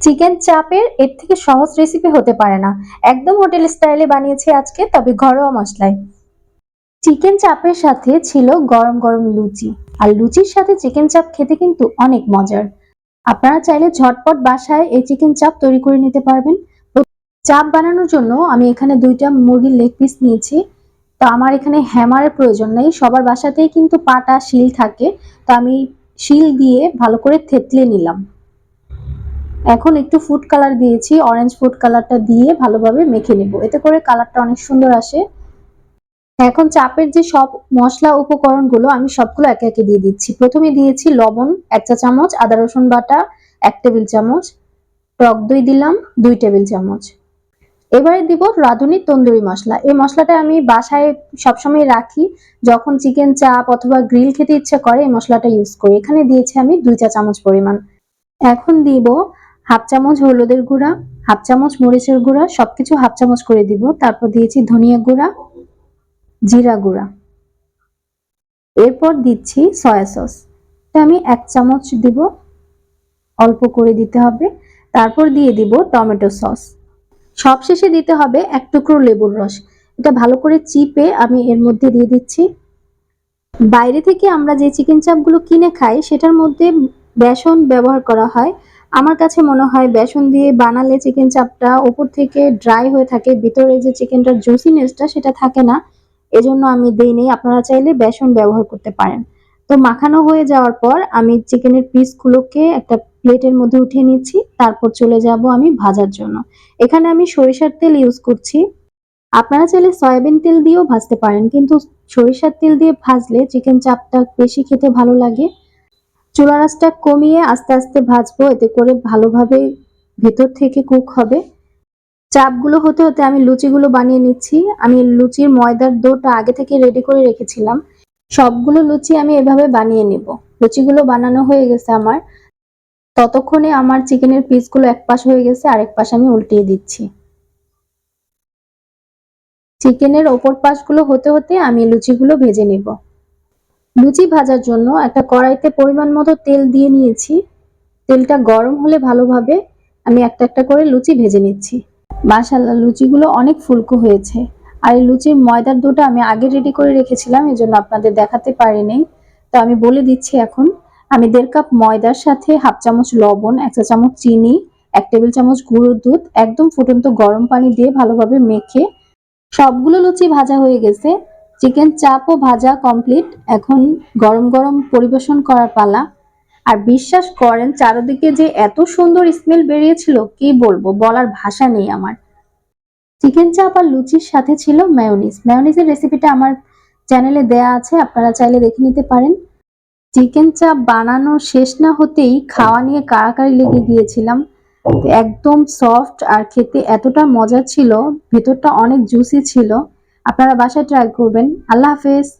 Chicken চাপের এর থেকে সহজ রেসিপি হতে পারে না। একদম হোটেল স্টাইলে বানিয়েছি আজকে, তবে ঘরোয়া মশলায়। চিকেন চাপের সাথে ছিল গরম গরম লুচি। আর লুচির সাথে চিকেন চাপ খেতে কিন্তু অনেক মজার। আপনারা চাইলে ঝটপট বাসায় এই চিকেন চাপ তৈরি করে নিতে পারবেন। চাপ বানানোর জন্য আমি এখানে দুইটা মুরগির লেগ পিস নিয়েছি। তো আমার এখানে হ্যামারের প্রয়োজন নেই। সবার বাসাতেই কিন্তু পাটা, শিল থাকে। তো আমি শিল দিয়ে ভালো করে থেতলে নিলাম। এখন একটু ফুড কালার দিয়েছি অরেঞ্জ ফুড কালারটা দিয়ে ভালোভাবে মেখে নেব। এতে করে কালারটা অনেক সুন্দর আসে। এখন চাপের যে সব মশলা উপকরণগুলো, আমি সবগুলো একে একে দিয়ে দিচ্ছি। প্রথমে দিয়েছি লবণ, এক চা চামচ, আদা রসুন বাটা, এক টেবিল চামচ, টক দই দিলাম, দুই টেবিল চামচ। এবারে দিব রাঁধুনি তন্দুরি মশলা। এই মশলাটা আমি বাসায় সবসময় রাখি। যখন চিকেন চাপ অথবা গ্রিল খেতে ইচ্ছা করে, এই মশলাটা ইউজ করি। এখানে দিয়েছি আমি দুই চা চামচ পরিমাণ। এখন দিব হাফ চামচ হলুদের গুঁড়া, হাফ চামচ মরিচের গুঁড়া, সবকিছু হাফ চামচ করে দিব। তারপর দিয়েছি ধনিয়া গুঁড়া, জিরা গুঁড়া। এরপর দিচ্ছি সয়া সস। এটা আমি এক চামচ দিব, অল্প করে দিতে হবে। তারপর দিয়ে দিব টমেটো সস। সবশেষে দিতে হবে এক টুকরো লেবুর রস। এটা ভালো করে চিপে আমি এর মধ্যে দিয়ে দিচ্ছি। বাইরে থেকে আমরা যে চিকেন চাপগুলো কিনে খাই, সেটার মধ্যে বেসন ব্যবহার করা হয়। আমার কাছে মনে হয় বেসন দিয়ে বানালে চিকেন চাপটা উপর থেকে ড্রাই হয়ে থাকে, ভিতরে যে চিকেনটার জুসিনেসটা সেটা থাকে না। এজন্য আমি দেইনি আপনারা চাইলে বেসন ব্যবহার করতে পারেন। তো মাখানো হয়ে যাওয়ার পর আমি চিকেনের পিসগুলোকে একটা প্লেটের মধ্যে উঠিয়ে নিচ্ছি, তারপর চলে যাব আমি ভাজার জন্য। এখানে আমি সরিষার তেল ইউজ করছি। আপনারা চাইলে সয়াবিন তেল দিয়েও ভাজতে পারেন, কিন্তু সরিষার তেল দিয়ে ভাজলে চিকেন চাপটা বেশি খেতে ভালো লাগে। চুলা রাসটা কমিয়ে আস্তে আস্তে ভাজবো, এতে করে ভালোভাবে ভেতর থেকে কুক হবে। চাপগুলো হতে হতে আমি লুচিগুলো বানিয়ে নিচ্ছি। আমি লুচির ময়দার দোটা আগে থেকে রেডি করে রেখেছিলাম। সবগুলো লুচি আমি এভাবে বানিয়ে নিব। লুচিগুলো বানানো হয়ে গেছে আমার। ততক্ষণে আমার চিকেনের পিসগুলো এক পাশ হয়ে গেছে, আরেক পাশ আমি উল্টিয়ে দিচ্ছি। চিকেনের ওপর পাশগুলো হতে হতে আমি লুচিগুলো ভেজে নেব। লুচি ভাজার জন্য একটা কড়াইতে পরিমাণ মতো তেল দিয়ে নিয়েছি। তেলটা গরম হলে ভালোভাবে আমি একটা একটা করে লুচি ভেজে নিচ্ছি। মাশাল্লাহ লুচিগুলো অনেক ফুলকো হয়েছে। আর এই লুচির ময়দার দুটো আমি আগে রেডি করে রেখেছিলাম এই জন্য আপনাদের দেখাতে পারিনি। তো আমি বলে দিচ্ছি এখন, আমি দেড় কাপ ময়দার সাথে হাফ চামচ লবণ, এক চা চামচ চিনি, এক টেবিল চামচ গুঁড়ো দুধ, একদম ফুটন্ত গরম পানি দিয়ে ভালোভাবে মেখে সবগুলো লুচি ভাজা হয়ে গেছে। চিকেন চাপও ভাজা কমপ্লিট এখন গরম গরম পরিবেশন করার পালা। আর বিশ্বাস করেন, চারিদিকে যে এত সুন্দর স্মেল বেরিয়েছিল, কি বলব, বলার ভাষা নেই আমার। চিকেন চাপ আর লুচির সাথে ছিল ম্যায়োনিজ ম্যায়োনিজের রেসিপিটা আমার চ্যানেলে দেয়া আছে, আপনারা চাইলে দেখে নিতে পারেন। চিকেন চাপ বানানো শেষ না হতেই খাওয়া নিয়ে কাড়াকাড়ি লেগে গিয়েছিলাম। একদম সফট আর খেতে এতটা মজা ছিল, ভেতরটা অনেক জুসি ছিল। আপনারা বাসায় ট্রাই করবেন। আল্লাহ হাফেজ।